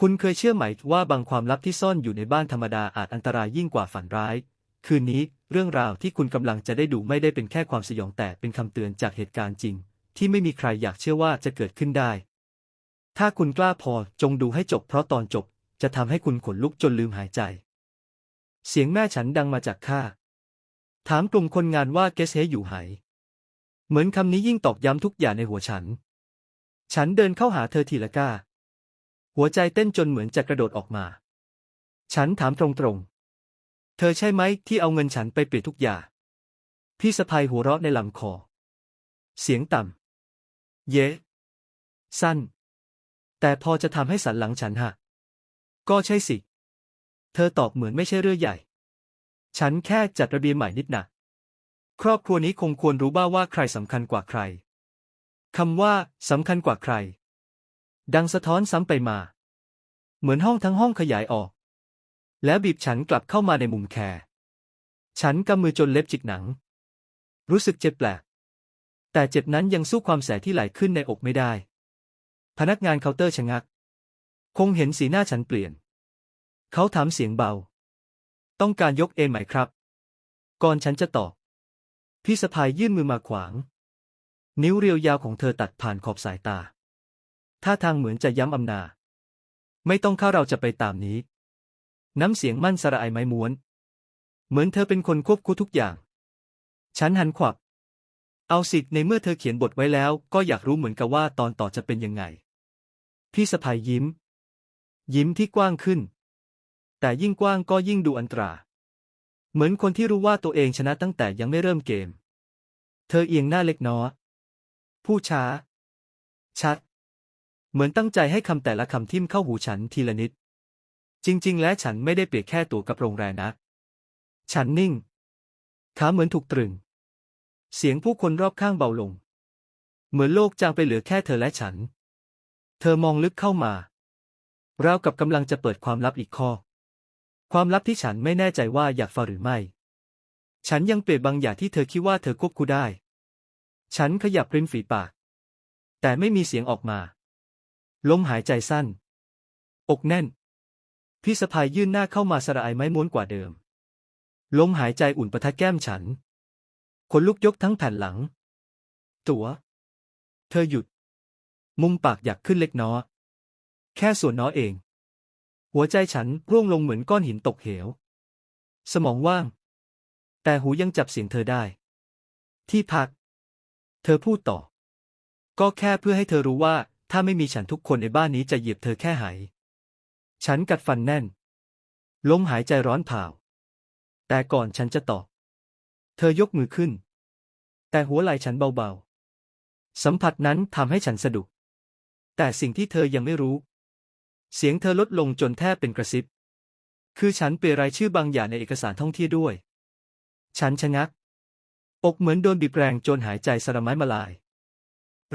คุณเคยเชื่อไหมว่าบางความลับที่ซ่อนอยู่ในบ้านธรรมดาอาจอันตรายยิ่งกว่าฝันร้าย คืนนี้เรื่องราวที่คุณกำลังจะได้ดูไม่ได้เป็นแค่ความสยองแต่เป็นคำเตือนจากเหตุการณ์จริง ที่ไม่มีใครอยากเชื่อว่าจะเกิดขึ้นได้ ถ้าคุณกล้าพอจงดูให้จบเพราะตอนจบจะทำให้คุณขนลุกจนลืมหายใจ เสียงแม่ฉันดังมาจากข้าถามกลุ่มคนงานว่าเกสเฮอยู่ไหนเหมือนคำนี้ยิ่งตอกย้ำทุกอย่างในหัวฉัน ฉันเดินเข้าหาเธอทีละก้า หัวใจเต้นจนเหมือนจะกระโดดออกมา ฉันถามตรงๆ เธอใช่ไหมที่เอาเงินฉันไปเปลี่ยนทุกอย่าง พี่สะพายหัวเราะในลำคอ เสียงต่ำ เยะสั้น แต่พอจะทำให้สันหลังฉันหัก ก็ใช่สิ เธอตอบเหมือนไม่ใช่เรื่องใหญ่ ฉันแค่จัดระเบียบใหม่นิดหนักครอบครัวนี้คงควรรู้บ้างว่าใครสำคัญกว่าใครคำว่าสำคัญกว่าใคร ดังสะท้อนซ้ำไปมา เหมือนห้องทั้งห้องขยายออก แล้วบีบฉันกลับเข้ามาในมุมแคร์ฉันกำมือจนเล็บจิกหนัง รู้สึกเจ็บแปลก แต่เจ็บนั้นยังสู้ความแสบที่ไหลขึ้นในอกไม่ได้ พนักงานเคาน์เตอร์ชะงัก คงเห็นสีหน้าฉันเปลี่ยน เขาถามเสียงเบา ต้องการยกเองไหมครับ ก่อนฉันจะตอบ พี่สะพายยื่นมือมาขวาง นิ้วเรียวยาวของเธอตัดผ่านขอบสายตา ท่าทางเหมือนจะย้ำอำนา ไม่ต้องเข้าเราจะไปตามนี้ น้ำเสียงมั่นสระไอไม้ม้วน เหมือนเธอเป็นคนควบคุมทุกอย่าง ฉันหันขวับ เอาสิทธิ์ในเมื่อเธอเขียนบทไว้แล้ว ก็อยากรู้เหมือนกับว่าตอนต่อจะเป็นยังไง พี่สะพายยิ้ม ยิ้มที่กว้างขึ้น แต่ยิ่งกว้างก็ยิ่งดูอันตรา เหมือนคนที่รู้ว่าตัวเองชนะตั้งแต่ยังไม่เริ่มเกม เธอเอียงหน้าเล็กน้อยพูดช้า ชัด เหมือนตั้งใจให้คำแต่ละคำทิ่มเข้าหูฉันทีละนิด จริง ๆ แล้วฉันไม่ได้เปรียบแค่ตัวกับโรงแรมนะ ฉันนิ่ง ขาเหมือนถูกตรึง เสียงผู้คนรอบข้างเบาลง เหมือนโลกจางไปเหลือแค่เธอและฉัน เธอมองลึกเข้ามา ราวกับกำลังจะเปิดความลับอีกข้อ ความลับที่ฉันไม่แน่ใจว่าอยากฟังหรือไม่ ฉันยังเปรียบบางอย่างที่เธอคิดว่าเธอควบคุมได้ ฉันขยับริมฝีปาก แต่ไม่มีเสียงออกมา ลมหายใจสั้น อกแน่น พี่สะพายยื่นหน้าเข้ามาสระไอไม้ม้วนกว่าเดิม ลมหายใจอุ่นประทะแก้มฉัน คนลุกยกทั้งแผ่นหลัง ตัว เธอหยุด มุมปากอยากขึ้นเล็กน้อย แค่ส่วนน้อยเอง หัวใจฉันร่วงลงเหมือนก้อนหินตกเหว สมองว่าง แต่หูยังจับเสียงเธอได้ ที่พัก เธอพูดต่อ ก็แค่เพื่อให้เธอรู้ว่า ถ้าไม่มีฉันทุกคนในบ้านนี้จะเหยียบเธอแค่ไหนฉันกัดฟันแน่น ลมหายใจร้อนเผาแต่ก่อนฉันจะตอบ เธอยกมือขึ้น แต่หัวไหล่ฉันเบาๆ สัมผัสนั้นทำให้ฉันสะดุกแต่สิ่งที่เธอยังไม่รู้ เสียงเธอลดลงจนแทบเป็นกระซิบ คือฉันเปลี่ยนรายชื่อบางอย่างในเอกสารท่องเที่ยวด้วย ฉันชะงัก อกเหมือนโดนบีบแรงจนหายใจสะระไม้มาลาย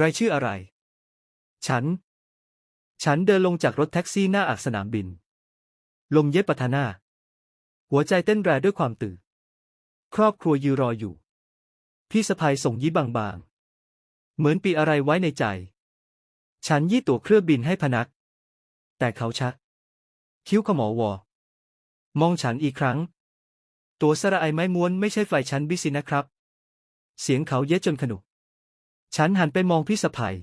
รายชื่ออะไร ฉัน ฉันเดินลงจากรถแท็กซี่หน้าอักสนามบิน ลมเย็บปะทาหน้า หัวใจเต้นแรงด้วยความตื่น ครอบครัวยืนรออยู่ พี่สะพายส่งยิ้มบางๆ เหมือนปีอะไรไว้ในใจ ฉันยี่ตั๋วเครื่องบินให้พนัก แต่เขาชัก คิ้วขมอวอ มองฉันอีกครั้ง ตัวสระไอไม้ม้วนไม่ใช่ไฟฉันบิสินะครับ เสียงเขาเย็ดจนขนุก ฉันหันไปมองพี่สะพาย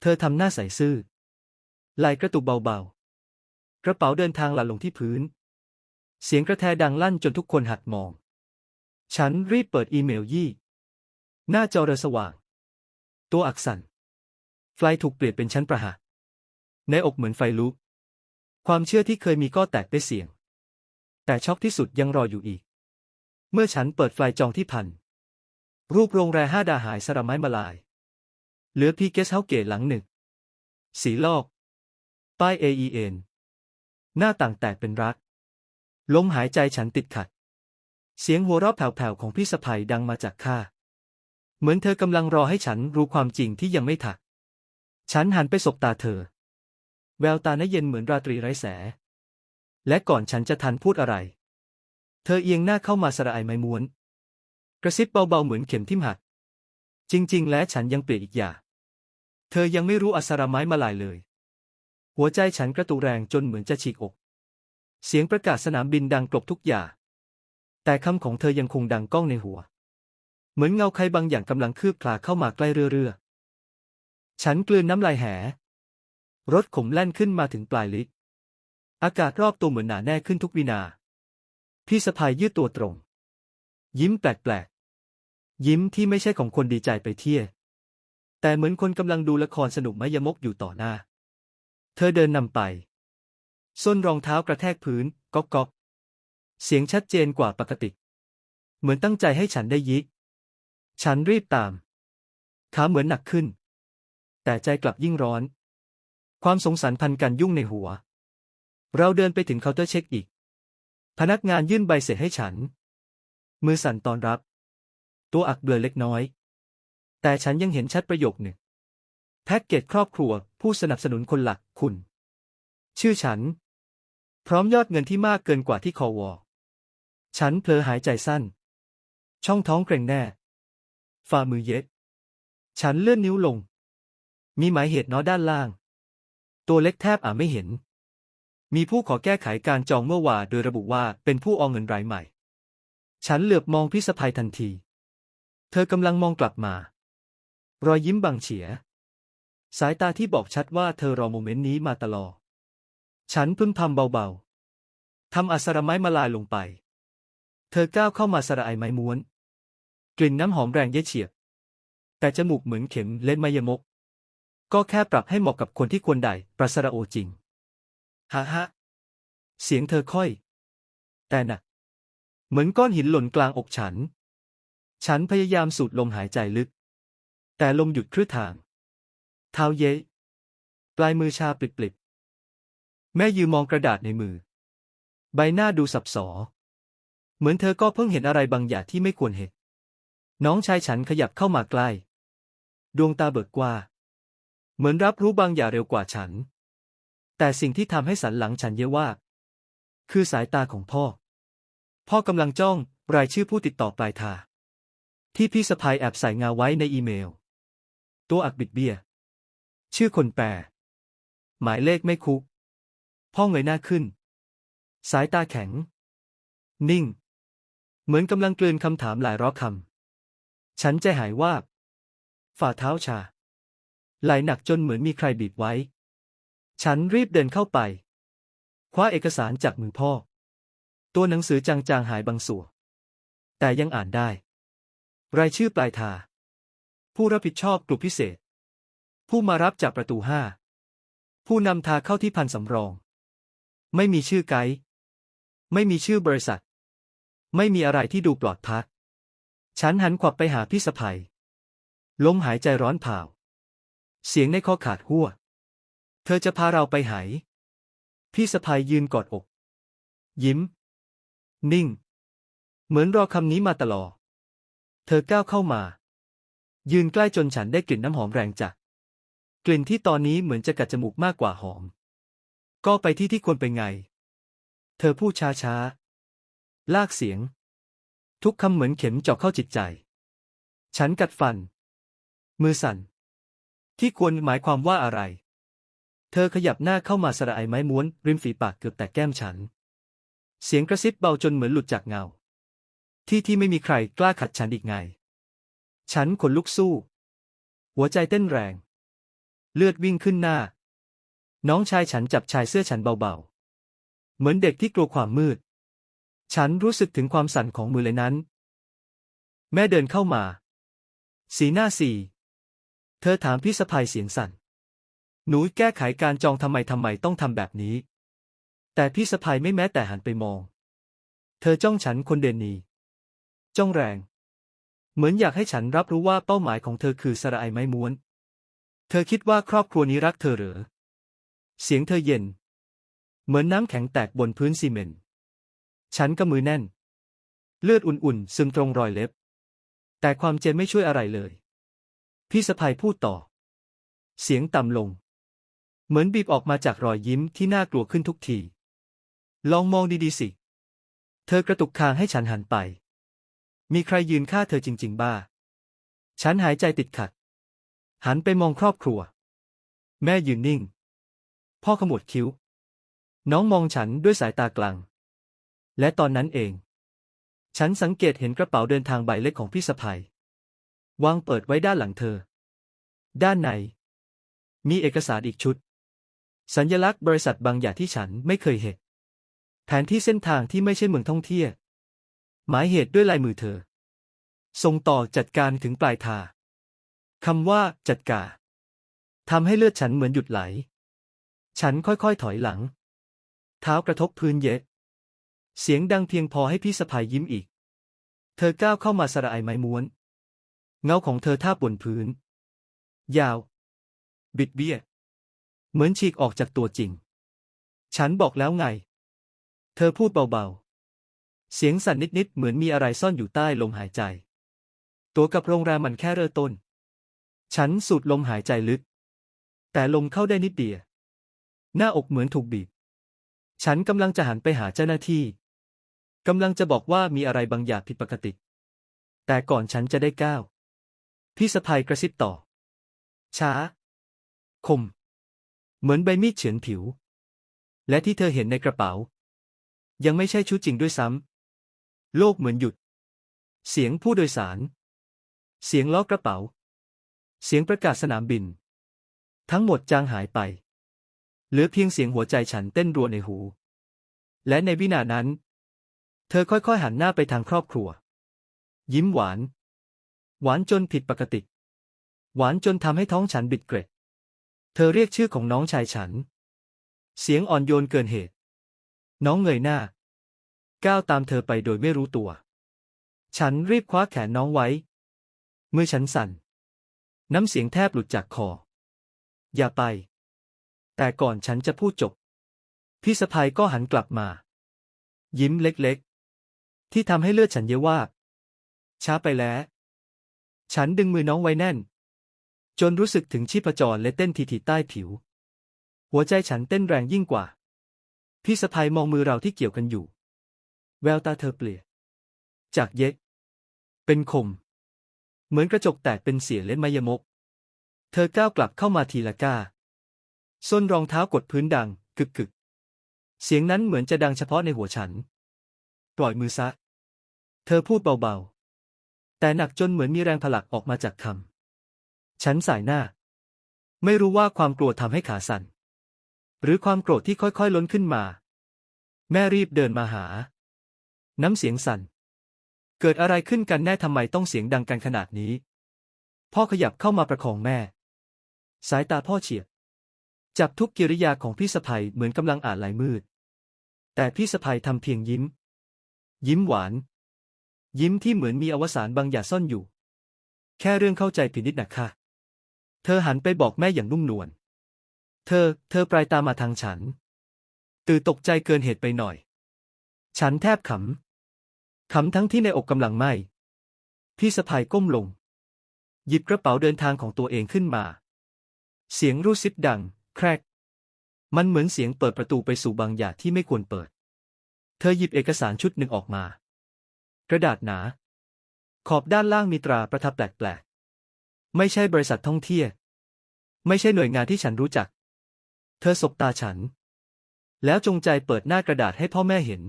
เธอทำหน้าใสซื่อไหลกระตุกเบาๆ กระเป๋าเดินทางหล่นลงที่พื้น เสียงกระแทดังลั่นจนทุกคนหัดมอง ฉันรีบเปิดอีเมลยี่ หน้าจอเรือสว่าง ตัวอักษรไฟล์ถูกเปลี่ยนเป็นชั้นประหาในอกเหมือนไฟลุก ความเชื่อที่เคยมีก็แตกได้เสียง แต่ช็อกที่สุดยังรออยู่อีก เมื่อฉันเปิดไฟล์จองที่พัน รูปโรงแรมห้าดาหายสระไม้มาลาย เหลือพีเกสเฮาเกตหลังหนึ่ง สีลอก ป้าย AEN หน้าต่างแตกเป็นรัก ลมหายใจฉันติดขัด เสียงหัวเราะแผ่วๆของพี่สะพายดังมาจากข้า เหมือนเธอกำลังรอให้ฉันรู้ความจริงที่ยังไม่ถัก ฉันหันไปสบตาเธอ แววตาน่าเย็นเหมือนราตรีไร้แสงและก่อนฉันจะทันพูดอะไร เธอเอียงหน้าเข้ามาสระไอไม้ม้วน กระซิบเบาๆเหมือนเข็มทิ่มหัก จริง ๆ และฉันยังเปลี่ยนอีกอย่าง เธอยังไม่รู้อัสรไม้มาลายเลย หัวใจฉันกระตุกแรงจนเหมือนจะฉีกอก เสียงประกาศสนามบินดังกลบทุกอย่าง แต่คำของเธอยังคงดังก้องในหัว เหมือนเงาใครบางอย่างกำลังคืบคลาเข้ามาใกล้เรื่อยๆ ฉันกลืนน้ำลายแห รถขมแล่นขึ้นมาถึงปลายลิฟต์อากาศรอบตัวเหมือนหนาแน่ขึ้นทุกวินา พี่สะพายยืดตัวตรง ยิ้มแปลกๆ ยิ้มที่ไม่ใช่ของคนดีใจไปเที่ยว แต่เหมือนคนกำลังดูละครสนุกมยมกอยู่ต่อหน้า เธอเดินนำไป ส้นรองเท้ากระแทกพื้นก๊อกก๊อกเสียงชัดเจนกว่าปกติ เหมือนตั้งใจให้ฉันได้ยิก ฉันรีบตาม ขาเหมือนหนักขึ้น แต่ใจกลับยิ่งร้อน ความสงสันพันกันยุ่งในหัว เราเดินไปถึงเคาน์เตอร์เช็คอีก พนักงานยื่นใบเสร็จให้ฉัน มือสั่นตอนรับ ตัวอักเบลอเล็กน้อย แต่ฉันยังเห็นชัดประโยคหนึ่ง แพ็กเกจครอบครัว ผู้สนับสนุนคนหลักคุณ ชื่อฉัน พร้อมยอดเงินที่มากเกินกว่าที่คอวอฉันเพลอหายใจสั้น ช่องท้องเกร็งแน่ ฝ่ามือเย็ด ฉันเลื่อนนิ้วลง มีหมายเหตุน้อด้านล่าง ตัวเล็กแทบอ่านไม่เห็น มีผู้ขอแก้ไขการจองเมื่อวานโดยระบุว่าเป็นผู้อองเงินรายใหม่ ฉันเหลือบมองพี่สะพายทันที เธอกำลังมองกลับมา รอยยิ้มบังเฉีย สายตาที่บอกชัดว่าเธอรอโมเมนต์นี้มาตลอด ฉันพึมพำเบาๆทำอัสรไม้มาลายลงไป เธอก้าวเข้ามาสระไอไม้ม้วน กลิ่นน้ำหอมแรงเย็ดเฉียบ แต่จมูกเหมือนเข็มเล่นมายมก ก็แค่ปรับให้เหมาะกับคนที่ควรได้ประสระโอจริงฮะฮะเสียงเธอค่อย แต่หนักเหมือนก้อนหินหล่นกลางอกฉัน ฉันพยายามสูดลมหายใจลึก แต่ลมหยุดครึ่ทาง เท้าเย้ปลายมือชาปลิบๆแม่ยืมมองกระดาษในมือ ใบหน้าดูสับสอ เหมือนเธอก็เพิ่งเห็นอะไรบางอย่างที่ไม่ควรเห็น น้องชายฉันขยับเข้ามาใกล้ ดวงตาเบิกกว่า เหมือนรับรู้บางอย่างเร็วกว่าฉัน แต่สิ่งที่ทำให้สันหลังฉันเยอะว่า คือสายตาของพ่อ พ่อกำลังจ้องรายชื่อผู้ติดต่อปลายทางที่พี่สะพายแอบใส่งาไว้ในอีเมล ตัวอักบิดเบีย ชื่อคนแปล หมายเลขไม่คุก พ่อเงยหน้าขึ้น สายตาแข็ง นิ่ง เหมือนกำลังกลืนคำถามหลายร้อคำ ฉันใจหายวาบ ฝ่าเท้าชา ไหลหนักจนเหมือนมีใครบีบไว้ ฉันรีบเดินเข้าไป คว้าเอกสารจากมือพ่อ ตัวหนังสือจางๆหายบางส่วนแต่ยังอ่านได้ รายชื่อปลายทาง ผู้รับผิดชอบกลุ่มพิเศษ ผู้มารับจากประตูห้าผู้นำทางเข้าที่พันสำรอง ไม่มีชื่อไกด์ไม่มีชื่อบริษัท ไม่มีอะไรที่ดูปลอดภัยฉันหันขวับไปหาพี่สะพายลมหายใจร้อนเผาเสียงในคอขาดหัว เธอจะพาเราไปไหนพี่สะพายยืนกอดอก ยิ้ม นิ่ง เหมือนรอคำนี้มาตลอด เธอก้าวเข้ามา ยืนใกล้จนฉันได้กลิ่นน้ำหอมแรงจากกลิ่นที่ตอนนี้เหมือนจะกัดจมูกมากกว่าหอม ก็ไปที่ที่ควรไปไง เธอพูดช้าช้าลากเสียง ทุกคำเหมือนเข็มเจาะเข้าจิตใจ ฉันกัดฟัน มือสั่น ที่ควรหมายความว่าอะไร เธอขยับหน้าเข้ามาสระไอไม้ม้วน ริมฝีปากเกือบแตะแก้มฉัน เสียงกระซิบเบาจนเหมือนหลุดจากเงา ที่ที่ไม่มีใครกล้าขัดฉันอีกไง ฉันขนลุกสู้ หัวใจเต้นแรง เลือดวิ่งขึ้นหน้า น้องชายฉันจับชายเสื้อฉันเบาๆ เหมือนเด็กที่กลัวความมืด ฉันรู้สึกถึงความสั่นของมือเลยนั้น แม่เดินเข้ามา สีหน้าสี เธอถามพี่สะพายเสียงสั่น หนูแก้ไขการจองทำไมทำไมต้องทำแบบนี้ แต่พี่สะพายไม่แม้แต่หันไปมอง เธอจ้องฉันคนเดนนีจ้องแรง เหมือนอยากให้ฉันรับรู้ว่าเป้าหมายของเธอคือสระไอไม้ม้วน เธอคิดว่าครอบครัวนี้รักเธอหรือ เสียงเธอเย็น เหมือนน้ำแข็งแตกบนพื้นซีเมนต์ ฉันก็มือแน่น เลือดอุ่นๆซึมตรงรอยเล็บ แต่ความเจ็บไม่ช่วยอะไรเลย พี่สะพายพูดต่อ เสียงต่ำลง เหมือนบีบออกมาจากรอยยิ้มที่น่ากลัวขึ้นทุกที ลองมองดีๆสิ เธอกระตุกคางให้ฉันหันไป มีใครยืนฆ่าเธอจริง ๆ บ้า ฉันหายใจติดขัด หันไปมองครอบครัว แม่ยืนนิ่ง พ่อขมวดคิ้ว น้องมองฉันด้วยสายตากลาง และตอนนั้นเอง ฉันสังเกตเห็นกระเป๋าเดินทางใบเล็กของพี่สะพายวางเปิดไว้ด้านหลังเธอ ด้านใน มีเอกสารอีกชุด สัญลักษณ์บริษัทบางอย่างที่ฉันไม่เคยเห็น แผนที่เส้นทางที่ไม่ใช่เมืองท่องเที่ยว หมายเหตุด้วยลายมือเธอ ส่งต่อจัดการถึงปลายทาคำว่า จัดการทำให้เลือดฉันเหมือนหยุดไหล ฉันค่อยๆถอยหลัง เท้ากระทบพื้นเยะ เสียงดังเพียงพอให้พี่สะพายยิ้มอีก เธอก้าวเข้ามาสระไอไม้ม้วน เงาของเธอท่าบบนพื้น ยาว บิดเบี้ย เหมือนฉีกออกจากตัวจริง ฉันบอกแล้วไง เธอพูดเบาๆ เสียงสั่นนิดๆ เหมือนมีอะไรซ่อนอยู่ใต้ลมหายใจ ตัวกับโรงแรมมันแค่เริ่มต้น ฉันสูดลมหายใจลึก แต่ลมเข้าได้นิดเดียว หน้าอกเหมือนถูกบีบ ฉันกำลังจะหันไปหาเจ้าหน้าที่ กำลังจะบอกว่ามีอะไรบางอย่างผิดปกติ แต่ก่อนฉันจะได้ก้าว พี่สะพายกระซิบต่อ ช้า คม เหมือนใบมีดเฉือนผิว และที่เธอเห็นในกระเป๋า ยังไม่ใช่ชุดจริงด้วยซ้ำ โลกเหมือนหยุด เสียงผู้โดยสาร เสียงล้อกระเป๋า เสียงประกาศสนามบิน ทั้งหมดจางหายไป เหลือเพียงเสียงหัวใจฉันเต้นรัวในหู และในวินานั้น เธอค่อยๆหันหน้าไปทางครอบครัว ยิ้มหวาน หวานจนผิดปกติ หวานจนทำให้ท้องฉันบิดเกร็ด เธอเรียกชื่อของน้องชายฉัน เสียงอ่อนโยนเกินเหตุ น้องเงยหน้า ก้าวตามเธอไปโดยไม่รู้ตัว ฉันรีบคว้าแขนน้องไว้ เมื่อฉันสั่น น้ำเสียงแทบหลุดจากคอ อย่าไป แต่ก่อนฉันจะพูดจบ พี่สะพายก็หันกลับมา ยิ้มเล็กๆ ที่ทำให้เลือดฉันเยาว่าช้าไปแล้ว ฉันดึงมือน้องไว้แน่น จนรู้สึกถึงชีพจรและเต้นทีๆใต้ผิว หัวใจฉันเต้นแรงยิ่งกว่า พี่สะพายมองมือเราที่เกี่ยวกันอยู่ แววตาเธอเปลี่ยนจากเย็กเป็นคม เหมือนกระจกแตกเป็นเสียเล่นมายมก เธอก้าวกลับเข้ามาทีละก้าส้นรองเท้ากดพื้นดังกึกกึกเสียงนั้นเหมือนจะดังเฉพาะในหัวฉัน ปล่อยมือซะ เธอพูดเบาๆ แต่หนักจนเหมือนมีแรงผลักออกมาจากคำฉันสายหน้า ไม่รู้ว่าความกลัวทำให้ขาสั่น หรือความโกรธที่ค่อยๆ ล้นขึ้นมา แม่รีบเดินมาหา น้ำเสียงสั่น เกิดอะไรขึ้นกันแน่ทำไมต้องเสียงดังกันขนาดนี้ พ่อขยับเข้ามาประคองแม่ สายตาพ่อเฉียบ จับทุกกิริยาของพี่สะพ้ยเหมือนกำลังอ่านลายมืด แต่พี่สะพ้ยทำเพียงยิ้ม ยิ้มหวาน ยิ้มที่เหมือนมีอวสานบางอย่างซ่อนอยู่ แค่เรื่องเข้าใจผิดนิดหนักค่ะ เธอหันไปบอกแม่อย่างนุ่มนวล เธอ เธอปลายตามาทางฉัน ตื่นตกใจเกินเหตุไปหน่อย ฉันแทบขำ ขำทั้งที่ในอกกำลังไหมพี่สะพายก้มลง หยิบกระเป๋าเดินทางของตัวเองขึ้นมา เสียงรูดซิปดัง แครก มันเหมือนเสียงเปิดประตูไปสู่บางอย่างที่ไม่ควรเปิด เธอหยิบเอกสารชุดหนึ่งออกมา กระดาษหนา ขอบด้านล่างมีตราประทับแปลกๆ ไม่ใช่บริษัทท่องเที่ยวไม่ใช่หน่วยงานที่ฉันรู้จัก เธอสบตาฉัน แล้วจงใจเปิดหน้ากระดาษให้พ่อแม่เห็น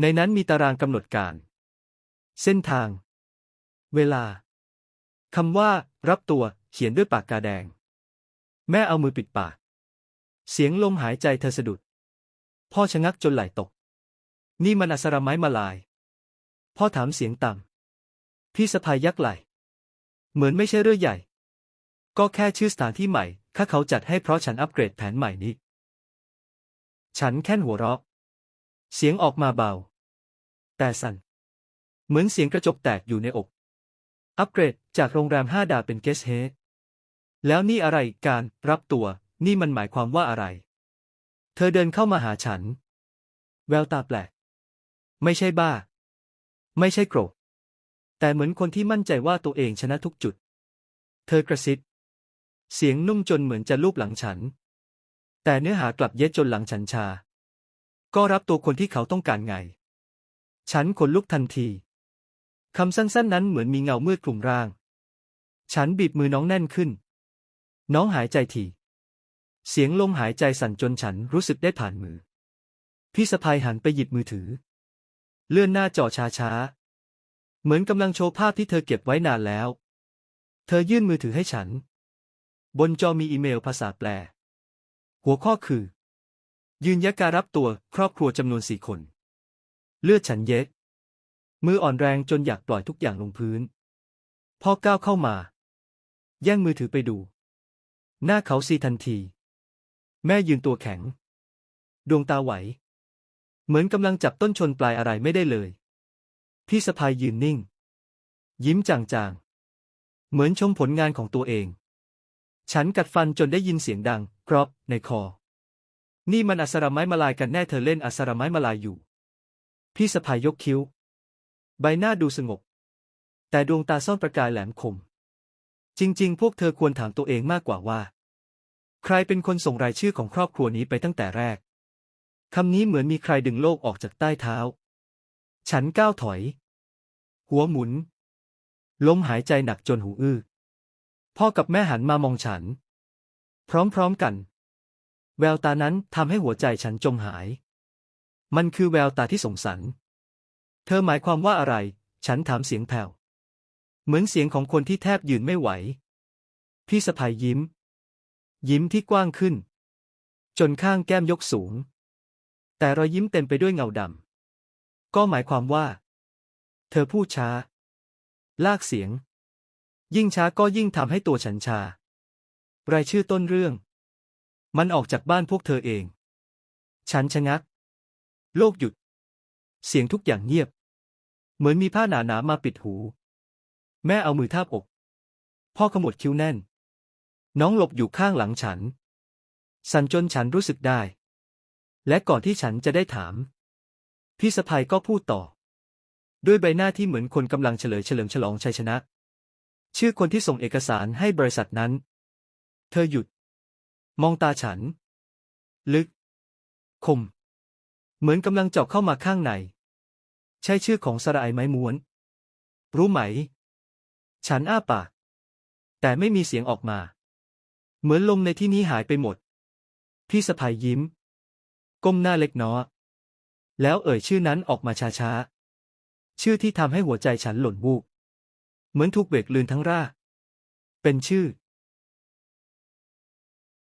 ในนั้นมีตารางกำหนดการ เส้นทาง เวลาคำว่า รับตัว เขียนด้วยปากกาแดง แม่เอามือปิดปาก เสียงลมหายใจเธอสะดุด พ่อชะงักจนไหลตก นี่มันอัสรไม้มาลาย พ่อถามเสียงต่ำ พี่สะพายยักไหล เหมือนไม่ใช่เรื่องใหญ่ ก็แค่ชื่อสถานที่ใหม่ ข้าเขาจัดให้เพราะฉันอัปเกรดแผนใหม่นี้ ฉันแค่นหัวเราะ เสียงออกมาเบา แต่สั่น เหมือนเสียงกระจกแตกอยู่ในอก อัปเกรดจากโรงแรมห้าดาวเป็นเกสเฮดแล้วนี่อะไรการรับตัว นี่มันหมายความว่าอะไร เธอเดินเข้ามาหาฉัน แววตาแปลก ไม่ใช่บ้า ไม่ใช่โกรธแต่เหมือนคนที่มั่นใจว่าตัวเองชนะทุกจุด เธอกระซิบ เสียงนุ่มจนเหมือนจะลูบหลังฉัน แต่เนื้อหากลับเย็ดจนหลังฉันชา ก็รับตัวคนที่เขาต้องการไง ฉันขนลุกทันที คำสั้นๆนั้นเหมือนมีเงามืดคลุมร่าง ฉันบีบมือน้องแน่นขึ้น น้องหายใจถี่เสียงลมหายใจสั่นจนฉันรู้สึกได้ผ่านมือ พี่สะพายหันไปหยิบมือถือ เลื่อนหน้าจอช้าๆ เหมือนกำลังโชว์ภาพที่เธอเก็บไว้นานแล้ว เธอยื่นมือถือให้ฉัน บนจอมีอีเมลภาษาแปล หัวข้อคือ ยืนยัการรับตัวครอบครัวจำนวนสี่คน เลือดฉันเย็ด มืออ่อนแรงจนอยากปล่อยทุกอย่างลงพื้น พ่อก้าวเข้ามา แย่งมือถือไปดู หน้าเขาซีทันที แม่ยืนตัวแข็ง ดวงตาไหว เหมือนกำลังจับต้นชนปลายอะไรไม่ได้เลย พี่สะพายยืนนิ่ง ยิ้มจางๆ เหมือนชมผลงานของตัวเอง ฉันกัดฟันจนได้ยินเสียงดังกรอบในคอ นี่มันอัสรไม้มาลายกันแน่เธอเล่นอัสรไม้มาลายอยู่ พี่สะพายยกคิ้ว ใบหน้าดูสงบ แต่ดวงตาซ่อนประกายแหลมคม จริง ๆ พวกเธอควรถามตัวเองมากกว่าว่า ใครเป็นคนส่งรายชื่อของครอบครัวนี้ไปตั้งแต่แรกคำนี้เหมือนมีใครดึงโลกออกจากใต้เท้า ฉันก้าวถอย หัวหมุนล้มหายใจหนักจนหูอื้อ พ่อกับแม่หันมามองฉัน พร้อมๆกัน แววตานั้นทำให้หัวใจฉันจมหาย มันคือแววตาที่สงสัรเธอหมายความว่าอะไร ฉันถามเสียงแผ่ว เหมือนเสียงของคนที่แทบยืนไม่ไหว พี่สะพายยิ้ม ยิ้มที่กว้างขึ้น จนข้างแก้มยกสูง แต่รอยยิ้มเต็มไปด้วยเงาดำ ก็หมายความว่า เธอพูดช้า ลากเสียง ยิ่งช้าก็ยิ่งทำให้ตัวฉันชา รายชื่อต้นเรื่อง มันออกจากบ้านพวกเธอเอง ฉันชะงัก โลกหยุด เสียงทุกอย่างเงียบ เหมือนมีผ้าหนาๆมาปิดหู แม่เอามือทาบอก พ่อขมวดคิ้วแน่น น้องหลบอยู่ข้างหลังฉัน สั่นจนฉันรู้สึกได้ และก่อนที่ฉันจะได้ถาม พี่สะพายก็พูดต่อ ด้วยใบหน้าที่เหมือนคนกำลังเฉลยเฉลิมฉลองชัยชนะ ชื่อคนที่ส่งเอกสารให้บริษัทนั้น เธอหยุด มองตาฉัน ลึก คม เหมือนกำลังเจาะเข้ามาข้างใน ใช่ชื่อของสระไอไม้ม้วน รู้ไหม ฉันอ้าปาก แต่ไม่มีเสียงออกมา เหมือนลมในที่นี้หายไปหมด พี่สะพายยิ้ม ก้มหน้าเล็กน้อย แล้วเอ่ยชื่อนั้นออกมาช้าๆ ชื่อที่ทำให้หัวใจฉันหล่นวูบ เหมือนถูกเบรกลืนทั้งร่า เป็นชื่อ